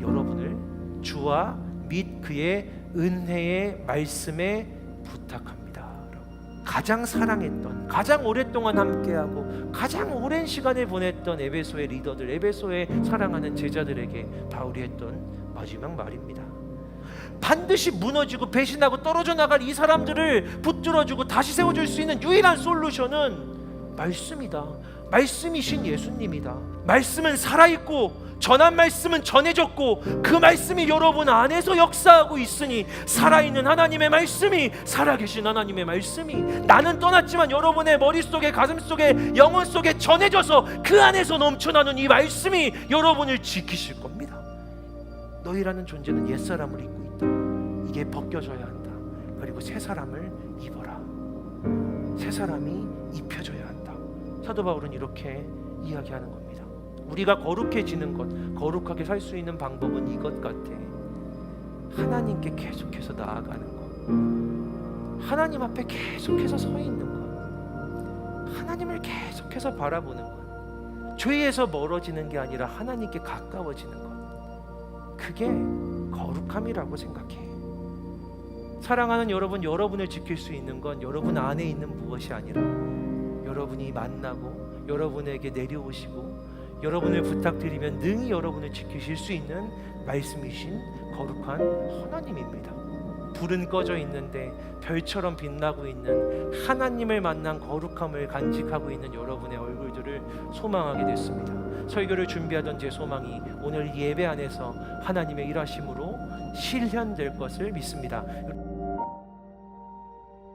여러분을 주와 및 그의 은혜의 말씀에 부탁합니다. 가장 사랑했던, 가장 오랫동안 함께하고 가장 오랜 시간을 보냈던 에베소의 리더들, 에베소의 사랑하는 제자들에게 바울이 했던 마지막 말입니다. 반드시 무너지고 배신하고 떨어져 나갈 이 사람들을 붙들어주고 다시 세워줄 수 있는 유일한 솔루션은 말씀이다. 말씀이신 예수님이다. 말씀은 살아있고 전한 말씀은 전해졌고 그 말씀이 여러분 안에서 역사하고 있으니 살아있는 하나님의 말씀이 살아계신 하나님의 말씀이 나는 떠났지만 여러분의 머릿속에 가슴속에 영혼 속에 전해져서 그 안에서 넘쳐나는 이 말씀이 여러분을 지키실 겁니다. 너희라는 존재는 옛사람을 입고 있다. 이게 벗겨져야 한다. 그리고 새 사람을 입어라. 새 사람이 입혀져야. 사도 바울은 이렇게 이야기하는 겁니다. 우리가 거룩해지는 것, 거룩하게 살 수 있는 방법은 이것 같아. 하나님께 계속해서 나아가는 것. 하나님 앞에 계속해서 서 있는 것. 하나님을 계속해서 바라보는 것. 죄에서 멀어지는 게 아니라 하나님께 가까워지는 것. 그게 거룩함이라고 생각해. 사랑하는 여러분, 여러분을 지킬 수 있는 건 여러분 안에 있는 무엇이 아니라 여러분이 만나고 여러분에게 내려오시고 여러분을 부탁드리면 능히 여러분을 지키실 수 있는 말씀이신 거룩한 하나님입니다. 불은 꺼져 있는데 별처럼 빛나고 있는 하나님을 만난 거룩함을 간직하고 있는 여러분의 얼굴들을 소망하게 됐습니다. 설교를 준비하던 제 소망이 오늘 이 예배 안에서 하나님의 일하심으로 실현될 것을 믿습니다.